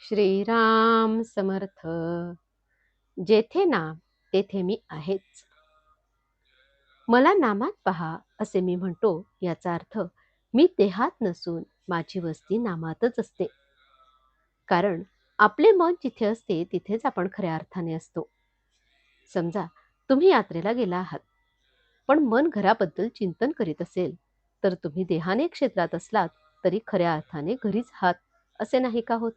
श्रीराम समर्थ. जेथे नाम तेथे मी आहेच. मला नामात पहा असे मी म्हणतो याचा अर्थ मी देहात नसून माझी वस्ती नामातच असते. कारण आपले मन जिथे असते तिथेच आपण खऱ्या अर्थाने असतो. समजा तुम्ही यात्रेला गेला आहात. पण मन घराबद्दल चिंतन करीत असेल तर तुम्ही देहाने क्षेत्रात असलात तरी खऱ्या अर्थाने घरीच आहात असे नाही का होत?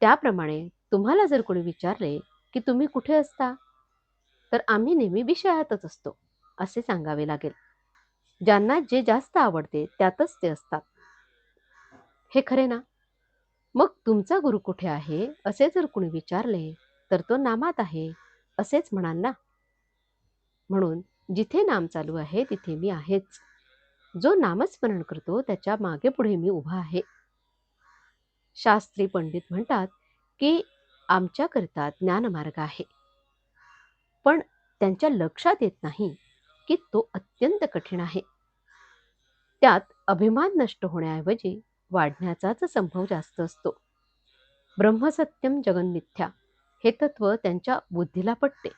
त्याप्रमाणे तुम्हाला जर कोणी विचारले की तुम्ही कुठे असता तर आम्ही नेहमी विषयातच असतो असे सांगावे लागेल. ज्यांना जे जास्त आवडते त्यातच ते असतात. हे खरे ना? मग तुमचा गुरु कुठे आहे असे जर कुणी विचारले तर तो नामात आहे असेच म्हणाल ना? म्हणून जिथे नाम चालू आहे तिथे मी आहेच. जो नामस्मरण करतो त्याच्यामागे पुढे मी उभा आहे. शास्त्री पंडित म्हणतात की आमच्याकरता ज्ञानमार्ग आहे. पण त्यांच्या लक्षात येत नाही की तो अत्यंत कठीण आहे. त्यात अभिमान नष्ट होण्याऐवजी वाढण्याचाच संभव जास्त असतो. ब्रह्मसत्यम जगन्मिथ्या हे तत्व त्यांच्या बुद्धीला पटते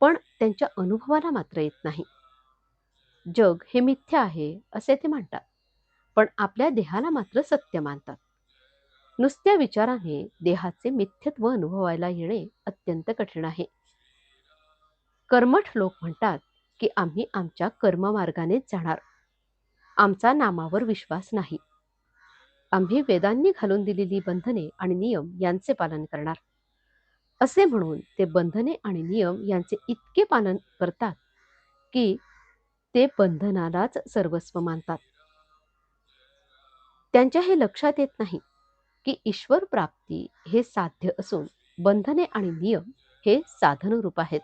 पण त्यांच्या अनुभवाला मात्र येत नाही. जग हे मिथ्या आहे असे ते म्हणतात पण आपल्या देहाला मात्र सत्य मानतात. नुसत्या विचाराने देहाचे मिथ्यत्व अनुभवायला येणे अत्यंत कठीण आहे. कर्मठ लोक म्हणतात की आम्ही आमच्या कर्ममार्गानेच जाणार. आमचा नामावर विश्वास नाही. आम्ही वेदांनी घालून दिलेली बंधने आणि नियम यांचे पालन करणार. असे म्हणून ते बंधने आणि नियम यांचे इतके पालन करतात की ते बंधनालाच सर्वस्व मानतात. त्यांच्या हे लक्षात येत नाही. की ईश्वर प्राप्ती हे साध्य असून बंधने आणि नियम हे साधन रूप आहेत.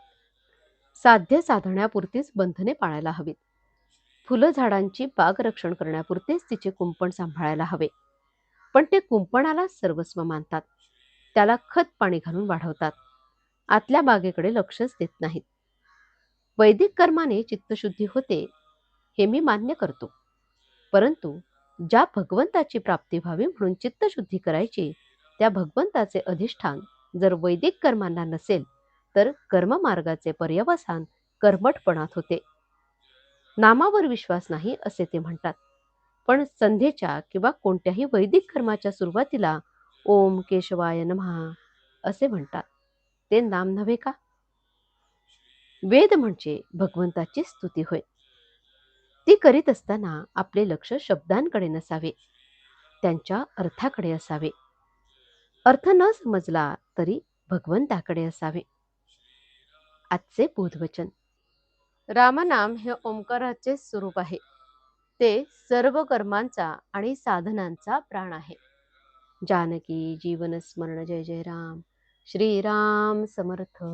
साध्य साधण्यापुरतीच बंधने पाळायला हवीत. फुलं झाडांची बाग रक्षण करण्यापुरतेच तिचे कुंपण सांभाळायला हवे. पण ते कुंपणाला सर्वस्व मानतात. त्याला खत पाणी घालून वाढवतात. आतल्या बागेकडे लक्षच देत नाहीत. वैदिक कर्माने चित्तशुद्धी होते हे मी मान्य करतो. परंतु ज्या भगवंताची प्राप्ती व्हावी म्हणून चित्तशुद्धी करायची त्या भगवंताचे अधिष्ठान जर वैदिक कर्मांना नसेल तर कर्ममार्गाचे पर्यवसान कर्मठपणात होते. नामावर विश्वास नाही असे ते म्हणतात. पण संध्येच्या किंवा कोणत्याही वैदिक कर्माच्या सुरुवातीला ओम केशवाय नमहा असे म्हणतात. ते नाम नव्हे का? वेद म्हणजे भगवंताची स्तुती होय. ती करीत असताना आपले लक्ष शब्दांकडे नसावे त्यांच्या अर्थाकडे असावे. अर्थ न समजला तरी भगवंताकडे असावे. आजचे बोधवचन. रामनाम हे ओंकाराचे स्वरूप आहे. ते सर्व कर्मांचा आणि साधनांचा प्राण आहे. जानकी जीवन स्मरण जय जय राम. श्रीराम समर्थ.